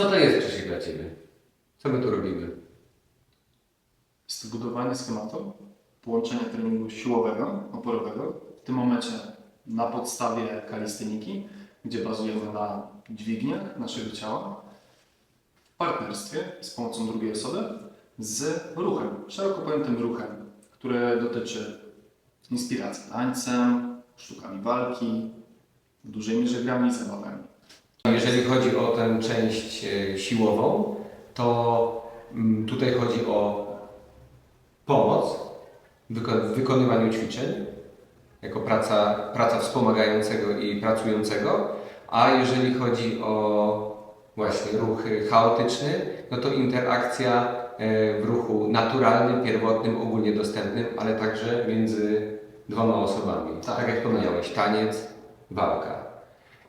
Co to jest Krzysiek dla Ciebie? Co my tu robimy? Jest to budowanie schematu, połączenie treningu siłowego, oporowego, w tym momencie na podstawie kalisteniki, gdzie bazujemy na dźwigniach naszego ciała, w partnerstwie z pomocą drugiej osoby, z ruchem, szeroko pojętym ruchem, który dotyczy inspiracji tańcem, sztukami walki, w dużej mierze grami i zabawami. Jeżeli chodzi o tę część e, siłową, to mm, tutaj chodzi o pomoc w wyko- w wykonywaniu ćwiczeń, jako praca, praca wspomagającego i pracującego, a jeżeli chodzi o właśnie ruch chaotyczny, no to interakcja e, w ruchu naturalnym, pierwotnym, ogólnie dostępnym, ale także między dwoma osobami. Tak. tak jak wspomniałeś, taniec, walka.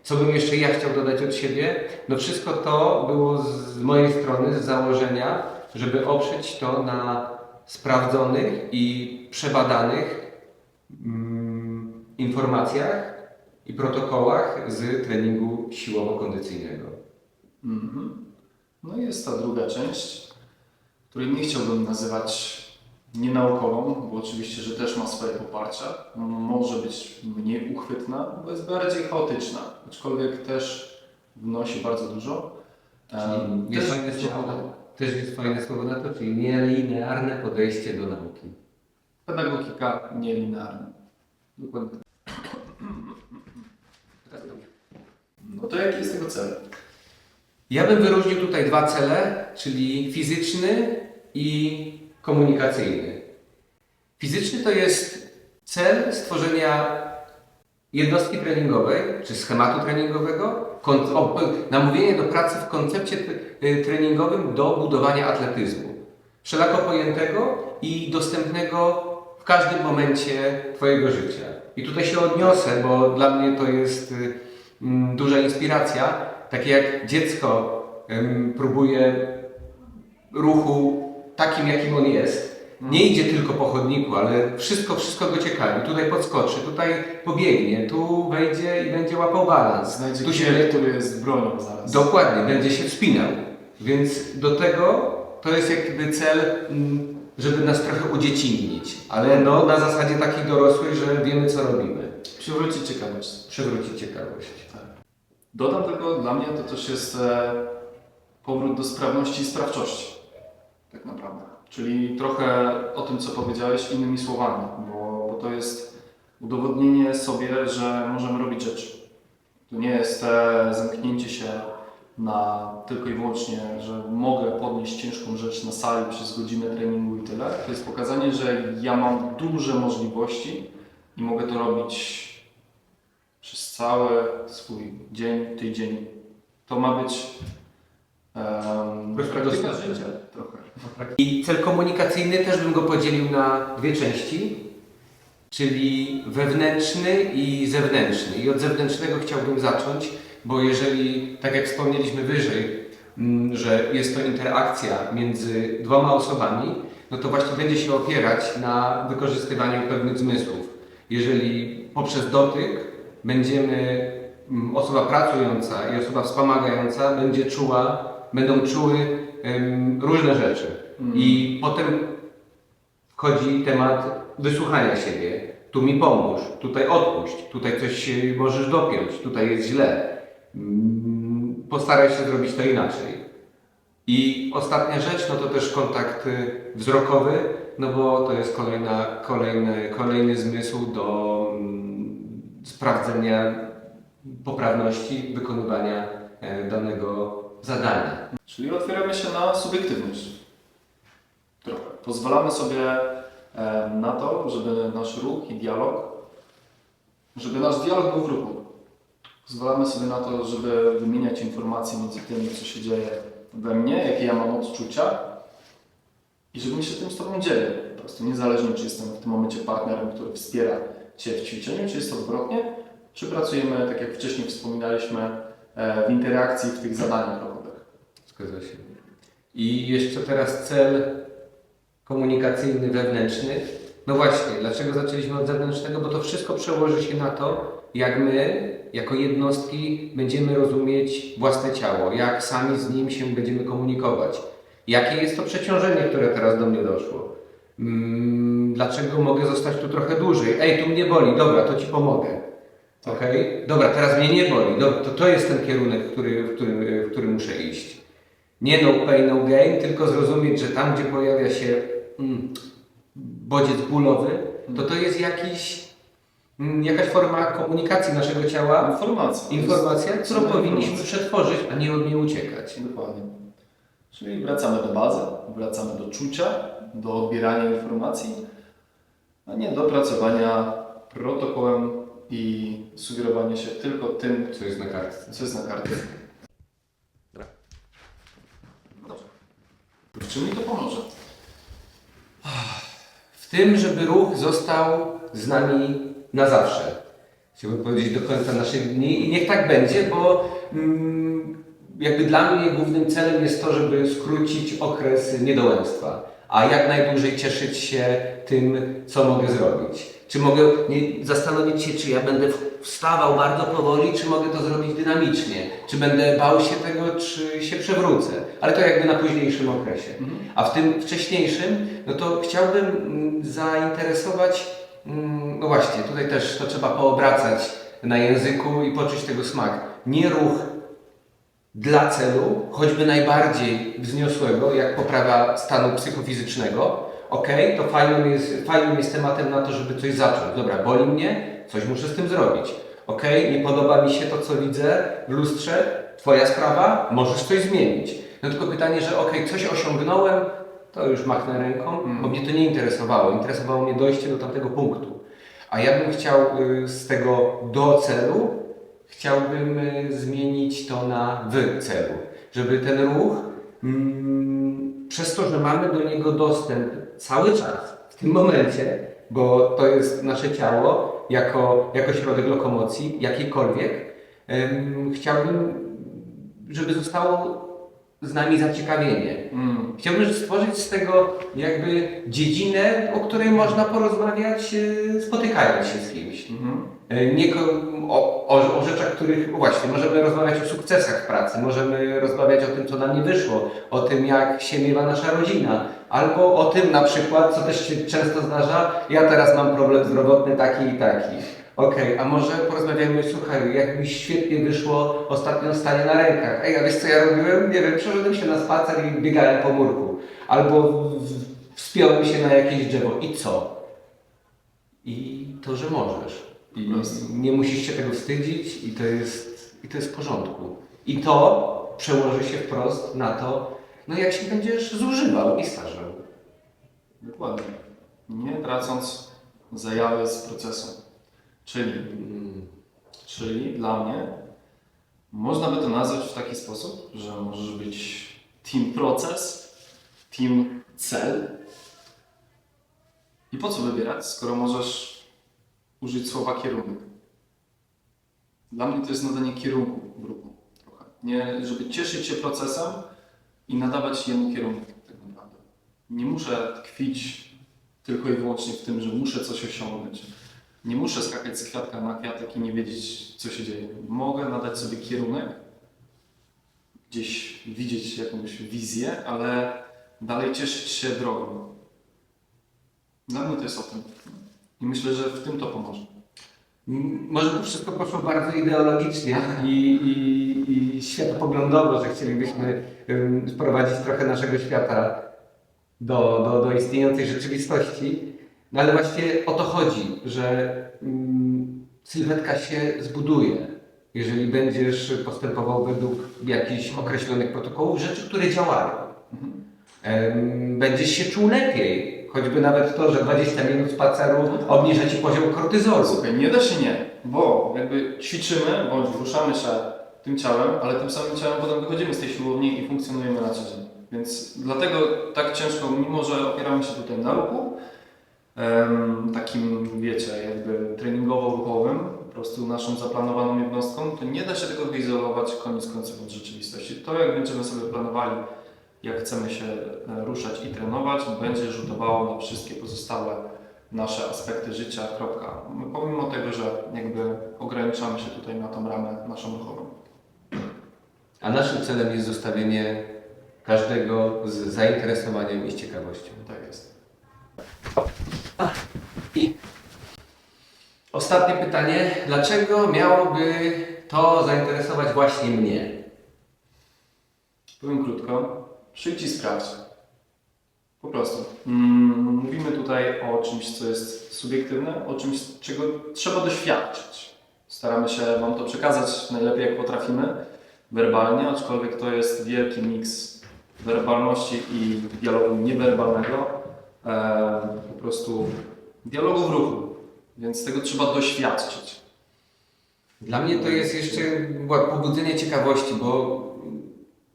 Co bym jeszcze ja chciał dodać od siebie? No wszystko to było z mojej strony, z założenia, żeby oprzeć to na sprawdzonych i przebadanych mm, informacjach i protokołach z treningu siłowo-kondycyjnego. Mhm. No i jest ta druga część, której nie chciałbym nazywać nienaukową, bo oczywiście, że też ma swoje poparcie. Może być mniej uchwytna, bo jest bardziej chaotyczna, aczkolwiek też wnosi bardzo dużo. Jest też fajne działa. słowo, też jest fajne słowo na to, czyli nielinearne podejście do nauki. Pedagogika nielinearna. Dokładnie. No to jaki jest tego cel? Ja bym wyróżnił tutaj dwa cele, czyli fizyczny i komunikacyjny. Fizyczny to jest cel stworzenia jednostki treningowej czy schematu treningowego, namówienie do pracy w koncepcie y, treningowym do budowania atletyzmu. Wszelako pojętego i dostępnego w każdym momencie Twojego życia. I tutaj się odniosę, bo dla mnie to jest y, duża inspiracja. Takie jak dziecko próbuje ruchu takim, jakim on jest. Nie idzie tylko po chodniku, ale wszystko, wszystko go ciekawi. Tutaj podskoczy, tutaj pobiegnie, tu wejdzie i będzie łapał balans. Znajdzie tu kiel, który jest bronią zaraz. Dokładnie, będzie się wspinał. Więc do tego to jest jakby cel, mm, żeby nas trochę udziecinnić, ale no, na zasadzie takich dorosłych, że wiemy co robimy. Przywrócić ciekawość. Przywrócić ciekawość. Dodam tylko, dla mnie to też jest powrót do sprawności i sprawczości. Tak naprawdę. Czyli trochę o tym, co powiedziałeś innymi słowami, bo, bo to jest udowodnienie sobie, że możemy robić rzeczy. To nie jest e, zamknięcie się na tylko i wyłącznie, że mogę podnieść ciężką rzecz na sali przez godzinę treningu i tyle. To jest pokazanie, że ja mam duże możliwości i mogę to robić przez cały swój dzień, tydzień. To ma być um, życia. trochę. I cel komunikacyjny też bym go podzielił na dwie części, czyli wewnętrzny i zewnętrzny. I od zewnętrznego chciałbym zacząć, bo jeżeli, tak jak wspomnieliśmy wyżej, mm, że jest to interakcja między dwoma osobami, no to właśnie będzie się opierać na wykorzystywaniu pewnych zmysłów. Jeżeli poprzez dotyk będziemy, mm, osoba pracująca i osoba wspomagająca będzie czuła, będą czuły em, różne rzeczy. I potem wchodzi temat wysłuchania siebie. Tu mi pomóż, tutaj odpuść, tutaj coś możesz dopiąć, tutaj jest źle. Mm, Postaraj się zrobić to inaczej. I ostatnia rzecz, no to też kontakt y, wzrokowy, no bo to jest kolejna, kolejny, kolejny zmysł do mm, sprawdzenia poprawności wykonywania e, danego zadania. Czyli otwieramy się na subiektywność. Trochę. Pozwalamy sobie na to, żeby nasz ruch i dialog, żeby nasz dialog był w ruchu. Pozwalamy sobie na to, żeby wymieniać informacje między tym, co się dzieje we mnie, jakie ja mam odczucia i żebym się tym z Tobą dzielił. Po prostu niezależnie, czy jestem w tym momencie partnerem, który wspiera Cię w ćwiczeniu, czy jest to odwrotnie, czy pracujemy, tak jak wcześniej wspominaliśmy, w interakcji w tych zadaniach robowych. Zgadza się. I jeszcze teraz cel komunikacyjny wewnętrzny. No właśnie, dlaczego zaczęliśmy od zewnętrznego? Bo to wszystko przełoży się na to, jak my jako jednostki będziemy rozumieć własne ciało, jak sami z nim się będziemy komunikować. Jakie jest to przeciążenie, które teraz do mnie doszło? Mm, Dlaczego mogę zostać tu trochę dłużej? Ej, tu mnie boli, dobra, to ci pomogę. Okej? Dobra, teraz mnie nie boli. Dobra, to, to jest ten kierunek, który, w, którym, w którym muszę iść. Nie no pain, no gain, tylko zrozumieć, że tam, gdzie pojawia się mm, bodziec bólowy, to to jest jakiś, mm, jakaś forma komunikacji naszego ciała, Informacja. informacja, którą powinniśmy przetworzyć, a nie od niej uciekać. Dokładnie. Czyli wracamy do bazy, wracamy do czucia, do odbierania informacji, a nie do pracowania protokołem i sugerowania się tylko tym, Co jest na kartce. co jest na kartce. Dobrze. W czym mi to pomoże? W tym, żeby ruch został z nami na zawsze. Chciałbym powiedzieć do końca naszych dni i niech tak będzie, bo mm, jakby dla mnie głównym celem jest to, żeby skrócić okres niedołęstwa, a jak najdłużej cieszyć się tym, co mogę zrobić. Czy mogę nie, zastanowić się, czy ja będę wstawał bardzo powoli, czy mogę to zrobić dynamicznie, czy będę bał się tego, czy się przewrócę, ale to jakby na późniejszym okresie. A w tym wcześniejszym, no to chciałbym mm, zainteresować, mm, no właśnie, tutaj też to trzeba poobracać na języku i poczuć tego smak. Nie ruch dla celu, choćby najbardziej wzniosłego, jak poprawa stanu psychofizycznego. Ok, to fajnym jest, fajnym jest tematem na to, żeby coś zacząć. Dobra, boli mnie, coś muszę z tym zrobić. Ok, nie podoba mi się to, co widzę w lustrze, Twoja sprawa, możesz coś zmienić. No tylko pytanie, że ok, coś osiągnąłem, to już machnę ręką, bo mnie to nie interesowało. Interesowało mnie dojście do tamtego punktu. A ja bym chciał y, z tego do celu, chciałbym y, zmienić to na w celu. Żeby ten ruch, mm, przez to, że mamy do niego dostęp cały czas, w tym momencie, bo to jest nasze ciało jako, jako środek lokomocji, jakiejkolwiek, ym, chciałbym, żeby zostało z nami zaciekawienie. Mm. Chciałbym stworzyć z tego jakby dziedzinę, o której można porozmawiać e, spotykając się z kimś. E, Nie, o, o, o rzeczach, których właśnie możemy rozmawiać o sukcesach w pracy, możemy rozmawiać o tym, co nam nie wyszło, o tym, jak się miewa nasza rodzina, albo o tym na przykład, co też się często zdarza, ja teraz mam problem zdrowotny taki i taki. Okej, a może porozmawiajmy, słuchaj, jak mi świetnie wyszło ostatnio stanie na rękach. Ej, a wiesz co ja robiłem? Nie wiem, przeszedłem się na spacer i biegałem po murku. Albo w- wspiąłem się na jakieś drzewo. I co? I to, że możesz. I nie musisz się tego wstydzić i to jest, i to jest w porządku. I to przełoży się wprost na to, no jak się będziesz zużywał i starzał. Dokładnie. Nie tracąc zajawy z procesu. Czyli, Mm. czyli dla mnie można by to nazwać w taki sposób, że możesz być team proces, team cel. I po co wybierać, skoro możesz użyć słowa kierunek? Dla mnie to jest nadanie kierunku grupu trochę. Nie, żeby cieszyć się procesem i nadawać jemu kierunek tak naprawdę. Nie muszę tkwić tylko i wyłącznie w tym, że muszę coś osiągnąć. Nie muszę skakać z kwiatka na kwiatek i nie wiedzieć, co się dzieje. Mogę nadać sobie kierunek, gdzieś widzieć jakąś wizję, ale dalej cieszyć się drogą. Dla mnie to jest o tym. I myślę, że w tym to pomoże. Może to wszystko poszło bardzo ideologicznie i, i, i światopoglądowo, że chcielibyśmy wprowadzić trochę naszego świata do, do, do istniejącej rzeczywistości. No ale właśnie o to chodzi, że ym, sylwetka się zbuduje, jeżeli będziesz postępował według jakichś określonych protokołów, rzeczy, które działają. Em, Będziesz się czuł lepiej, choćby nawet to, że 20 minut spaceru obniża Ci poziom kortyzolu. Słuchaj, nie da się nie, bo jakby ćwiczymy bądź ruszamy się tym ciałem, ale tym samym ciałem potem wychodzimy z tej siłowni i funkcjonujemy na co dzień. Więc dlatego tak ciężko, mimo że opieramy się tutaj na ruchu, takim wiecie, jakby treningowo-ruchowym, po prostu naszą zaplanowaną jednostką, to nie da się tego wyizolować koniec końców od rzeczywistości. To jak będziemy sobie planowali, jak chcemy się e, ruszać i trenować, będzie rzutowało na wszystkie pozostałe nasze aspekty życia, kropka. Pomimo tego, że jakby ograniczamy się tutaj na tą ramę naszą duchową. A naszym celem jest zostawienie każdego z zainteresowaniem i z ciekawością. Tak jest. Ostatnie pytanie. Dlaczego miałoby to zainteresować właśnie mnie? Powiem krótko. Przyjdź i sprawdź. Po prostu. Mm, mówimy tutaj o czymś, co jest subiektywne, o czymś, czego trzeba doświadczyć. Staramy się Wam to przekazać najlepiej jak potrafimy, werbalnie, aczkolwiek to jest wielki miks werbalności i dialogu niewerbalnego, e, po prostu dialogu w ruchu, więc tego trzeba doświadczyć. Dla mnie to jest jeszcze pobudzenie ciekawości, bo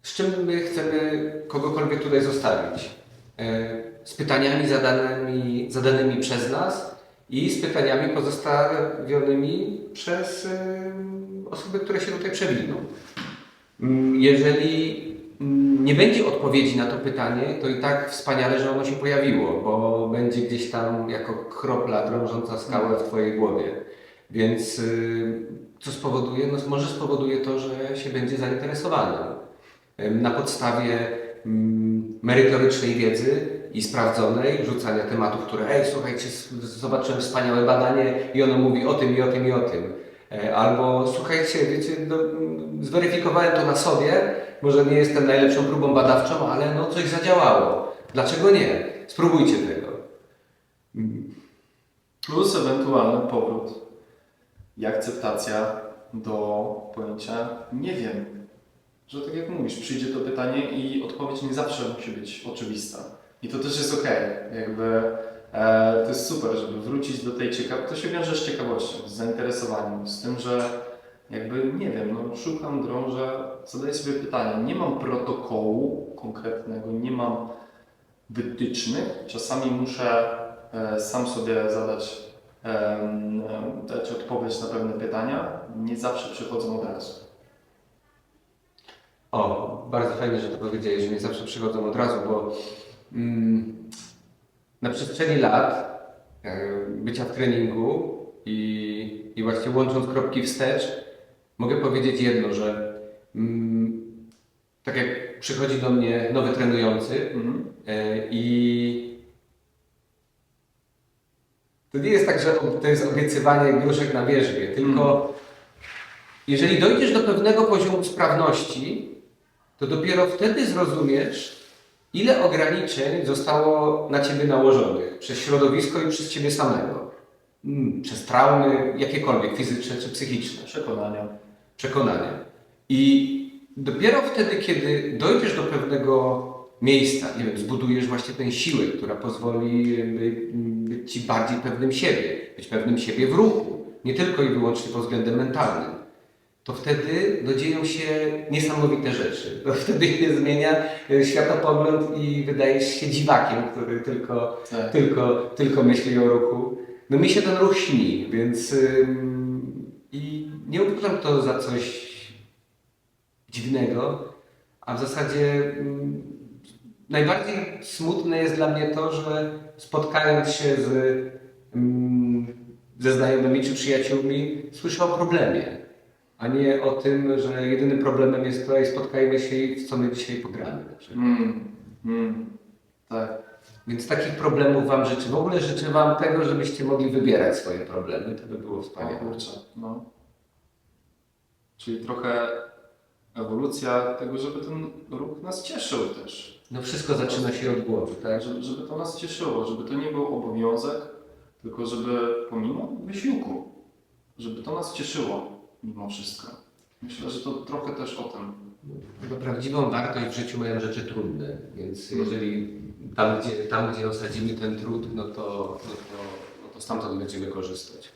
z czym my chcemy kogokolwiek tutaj zostawić? E, Z pytaniami zadanymi, zadanymi przez nas i z pytaniami pozostawionymi przez osoby, które się tutaj przewiną. Mm, Jeżeli nie będzie odpowiedzi na to pytanie, to i tak wspaniale, że ono się pojawiło, bo będzie gdzieś tam jako kropla drążąca skałę w Twojej głowie. Więc y, co spowoduje? No, może spowoduje to, że się będzie zainteresowany. Ym, Na podstawie mm, merytorycznej wiedzy i sprawdzonej, rzucania tematów, które ej, słuchajcie, zobaczyłem wspaniałe badanie i ono mówi o tym i o tym i o tym. E, Albo słuchajcie, wiecie, no, zweryfikowałem to na sobie, może nie jestem najlepszą próbą badawczą, ale no coś zadziałało. Dlaczego nie? Spróbujcie tego. Plus ewentualny powrót i akceptacja do pojęcia nie wiem. Że tak jak mówisz, przyjdzie to pytanie i odpowiedź nie zawsze musi być oczywista. I to też jest okej. Jakby to jest super, żeby wrócić do tej ciekawości. To się wiąże z ciekawością, z zainteresowaniem, z tym, że jakby nie wiem, no szukam, drążę, zadaję sobie pytanie. Nie mam protokołu konkretnego, nie mam wytycznych. Czasami muszę e, sam sobie zadać, em, dać odpowiedź na pewne pytania. Nie zawsze przychodzą od razu. O, bardzo fajnie, że to powiedziałeś, że nie zawsze przychodzą od razu, bo mm, na przestrzeni lat e, bycia w treningu i, i właśnie łącząc kropki wstecz, mogę powiedzieć jedno, że mm, tak jak przychodzi do mnie nowy trenujący e, i to nie jest tak, że to jest obiecywanie gruszek na wierzbie, tylko jeżeli dojdziesz do pewnego poziomu sprawności, to dopiero wtedy zrozumiesz, ile ograniczeń zostało na ciebie nałożonych przez środowisko i przez ciebie samego. Mm, Przez traumy, jakiekolwiek, fizyczne czy psychiczne Przekonania. przekonania. I dopiero wtedy, kiedy dojdziesz do pewnego miejsca, nie wiem, zbudujesz właśnie tę siłę, która pozwoli by- być ci bardziej pewnym siebie, być pewnym siebie w ruchu, nie tylko i wyłącznie pod względem mentalnym, to wtedy no, dzieją się niesamowite rzeczy. To wtedy się zmienia e, światopogląd i wydajesz się dziwakiem, który tylko Tak. tylko, tylko myśli o ruchu. No mi się ten ruch śni, więc ym, i nie uważam to za coś dziwnego, a w zasadzie ym, najbardziej smutne jest dla mnie to, że spotkając się z, ym, ze znajomymi czy przyjaciółmi, słyszę o problemie, a nie o tym, że jedynym problemem jest to, i spotkajmy się i w co my dzisiaj pogramy. Mm. Mm. Tak. Więc takich problemów Wam życzę. W ogóle życzę Wam tego, żebyście mogli wybierać swoje problemy. To by było O wspaniałe. kurczę, no. Czyli trochę ewolucja tego, żeby ten ruch nas cieszył też. No wszystko zaczyna się od głowy, tak? Żeby, żeby to nas cieszyło, żeby to nie był obowiązek, tylko żeby pomimo wysiłku, żeby to nas cieszyło mimo wszystko. Myślę, że to trochę też o tym. Chyba prawdziwą wartość w życiu mają rzeczy trudne, więc jeżeli tam, gdzie, tam, gdzie osadzimy ten trud, no to, no to, no to stamtąd będziemy korzystać.